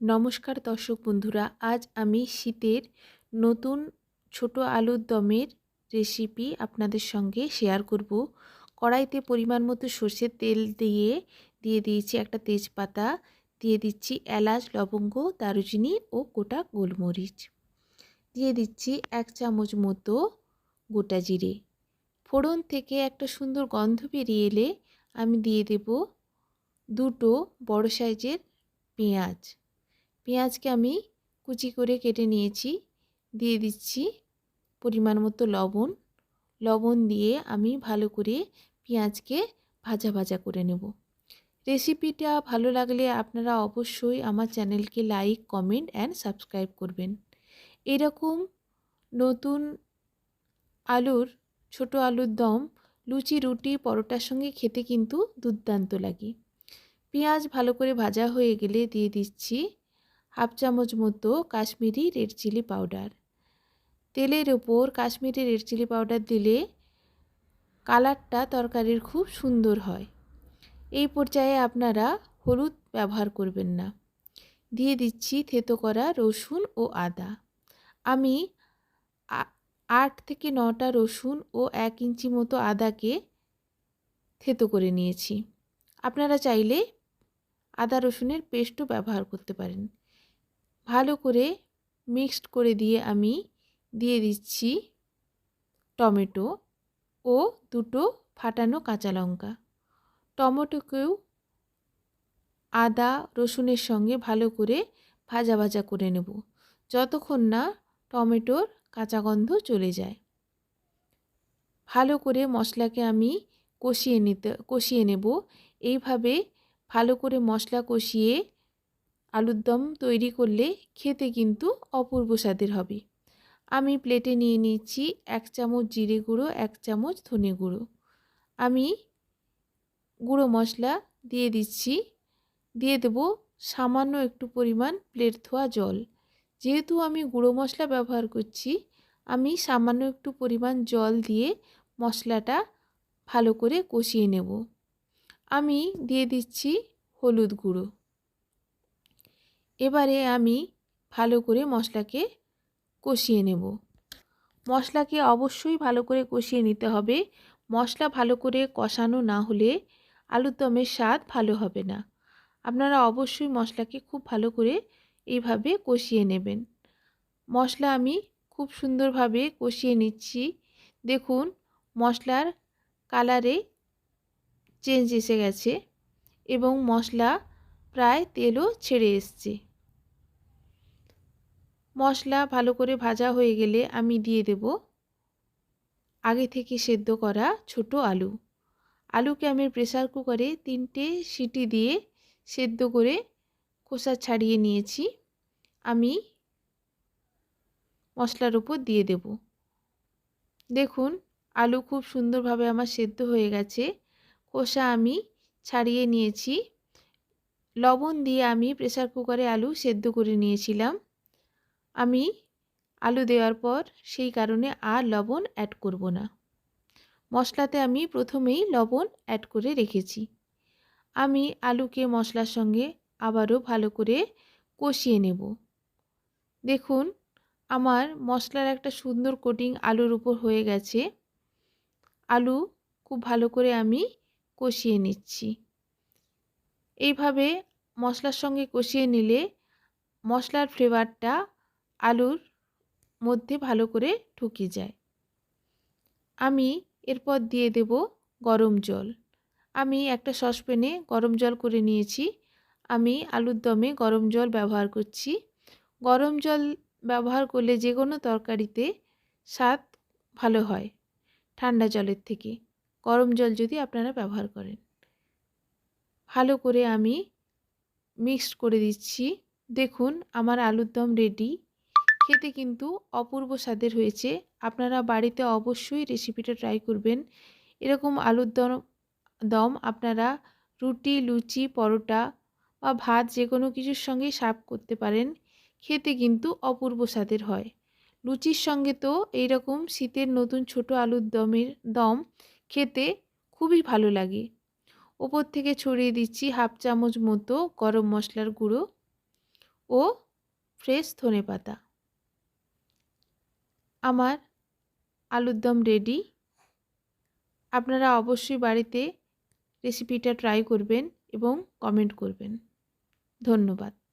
নমস্কার দর্শক বন্ধুরা, আজ আমি শীতের নতুন ছোট আলুর দমের রেসিপি আপনাদের সঙ্গে শেয়ার করব। কড়াইতে পরিমাণ মতো সর্ষের তেল দিয়ে দিয়ে দিয়েছি একটা তেজপাতা, দিয়ে দিচ্ছি এলাচ, লবঙ্গ, দারুচিনি ও গোটা গোলমরিচ। দিয়ে দিচ্ছি এক চামচ মতো গোটা জিরে। ফোড়ন থেকে একটা সুন্দর গন্ধ বেরিয়ে এলে আমি দিয়ে দেব দুটো বড় সাইজের পেঁয়াজ। পেঁয়াজকে আমি কুচি করে কেটে নিয়েছি। দিয়ে দিচ্ছি পরিমাণ মতো লবণ। লবণ দিয়ে আমি ভালো করে পেঁয়াজকে ভাজা ভাজা করে নেব। রেসিপিটা ভালো লাগলে আপনারা অবশ্যই আমার চ্যানেলকে লাইক, কমেন্ট অ্যান্ড সাবস্ক্রাইব করবেন। এরকম নতুন আলুর, ছোট আলুর দম, লুচি, রুটি, পরোটার সঙ্গে খেতে কিন্তু দুর্দান্ত লাগে। পেঁয়াজ ভালো করে ভাজা হয়ে গেলে দিয়ে দিচ্ছি হাফ চামচ মতো কাশ্মীরি রেড চিলি পাউডার। তেলের ওপর কাশ্মীরি রেড চিলি পাউডার দিলে কালারটা তরকারির খুব সুন্দর হয়। এই পর্যায়ে আপনারা হলুদ ব্যবহার করবেন না। দিয়ে দিচ্ছি থেতো করা রসুন ও আদা। আমি আট থেকে নটা রসুন ও এক ইঞ্চি মতো আদাকে থেতো করে নিয়েছি। আপনারা চাইলে আদা রসুনের পেস্টও ব্যবহার করতে পারেন। ভালো করে মিক্সড করে দিয়ে আমি দিয়ে দিচ্ছি টমেটো ও দুটো ফাটানো কাঁচা লঙ্কা। টমেটোকেও আদা, রসুনের সঙ্গে ভালো করে ভাজা ভাজা করে নেব। যতক্ষণ না টমেটোর কাঁচা গন্ধ চলে যায়। ভালো করে মশলাকে আমি কষিয়ে নিতে, কষিয়ে নেব। এইভাবে ভালো করে মশলা কষিয়ে আলুর দম তৈরি করলে খেতে কিন্তু অপূর্ব স্বাদের হবে। আমি প্লেটে নিয়ে নিচ্ছি এক চামচ জিরে গুঁড়ো, এক চামচ ধনে গুঁড়ো। আমি গুঁড়ো মশলা দিয়ে দিচ্ছি। দিয়ে দেব সামান্য একটু পরিমাণ প্লেট ধোয়া জল। যেহেতু আমি গুঁড়ো মশলা ব্যবহার করছি, আমি সামান্য একটু পরিমাণ জল দিয়ে মশলাটা ভালো করে কষিয়ে নেব। আমি দিয়ে দিচ্ছি হলুদ গুঁড়ো। এবারে আমি ভালো করে মশলাকে কষিয়ে নেব। মশলাকে অবশ্যই ভালো করে কষিয়ে নিতে হবে। মশলা ভালো করে কষানো না হলে আলুর দমের স্বাদ ভালো হবে না। আপনারা অবশ্যই মশলাকে খুব ভালো করে এইভাবে কষিয়ে নেবেন। মশলা আমি খুব সুন্দরভাবে কষিয়ে নিচ্ছি। দেখুন, মশলার কালারে চেঞ্জ এসে গেছে এবং মশলা প্রায় তেলও ছেড়ে এসছে। মশলা ভালো করে ভাজা হয়ে গেলে আমি দিয়ে দেব আগে থেকে সেদ্ধ করা ছোট আলু। আলুকে আমি প্রেসার কুকারে তিনটে সিটি দিয়ে সেদ্ধ করে খোসা ছাড়িয়ে নিয়েছি। আমি মশলার উপর দিয়ে দেব। দেখুন, আলু খুব সুন্দরভাবে আমার সেদ্ধ হয়ে গেছে। খোসা আমি ছাড়িয়ে নিয়েছি। লবণ দিয়ে আমি প্রেসার কুকারে আলু সেদ্ধ করে নিয়েছিলাম। আমি আলু দেওয়ার পর সেই কারণে আর লবণ অ্যাড করব না। মশলাতে আমি প্রথমেই লবণ অ্যাড করে রেখেছি। আমি আলুকে মশলার সঙ্গে আবারও ভালো করে কষিয়ে নেব। দেখুন, আমার মশলার একটা সুন্দর কোটিং আলুর উপর হয়ে গেছে। আলু খুব ভালো করে আমি কষিয়ে নিচ্ছি। এইভাবে মশলার সঙ্গে কষিয়ে নিলে মশলার ফ্লেভারটা আলুর মধ্যে ভালো করে ঢুকে যায়। আমি এরপর দিয়ে দেব গরম জল। আমি একটা সসপ্যানে গরম জল করে নিয়েছি। আমি আলুর দমে গরম জল ব্যবহার করছি। গরম জল ব্যবহার করলে যে কোনো তরকারিতে স্বাদ ভালো হয় ঠান্ডা জলের থেকে। গরম জল যদি আপনারা ব্যবহার করেন। ভালো করে আমি মিক্সড করে দিচ্ছি। দেখুন, আমার আলুর দম রেডি খেতে কিন্তু অপূর্ব স্বাদের হয়েছে। আপনারা বাড়িতে অবশ্যই রেসিপিটা ট্রাই করবেন। এরকম আলুর দম দম আপনারা রুটি, লুচি, পরোটা বা ভাত যে কোনো কিছুর সঙ্গেই সার্ভ করতে পারেন। খেতে কিন্তু অপূর্ব স্বাদের হয়। লুচির সঙ্গে তো এইরকম শীতের নতুন ছোট আলুর দমের দম খেতে খুবই ভালো লাগে। ওপর থেকে ছড়িয়ে দিচ্ছি হাফ চামচ মতো গরম মশলার গুঁড়ো ও ফ্রেশ ধনে পাতা। আমার আলুর দম রেডি আপনারা অবশ্যই বাড়িতে রেসিপিটা ট্রাই করবেন এবং কমেন্ট করবেন। ধন্যবাদ।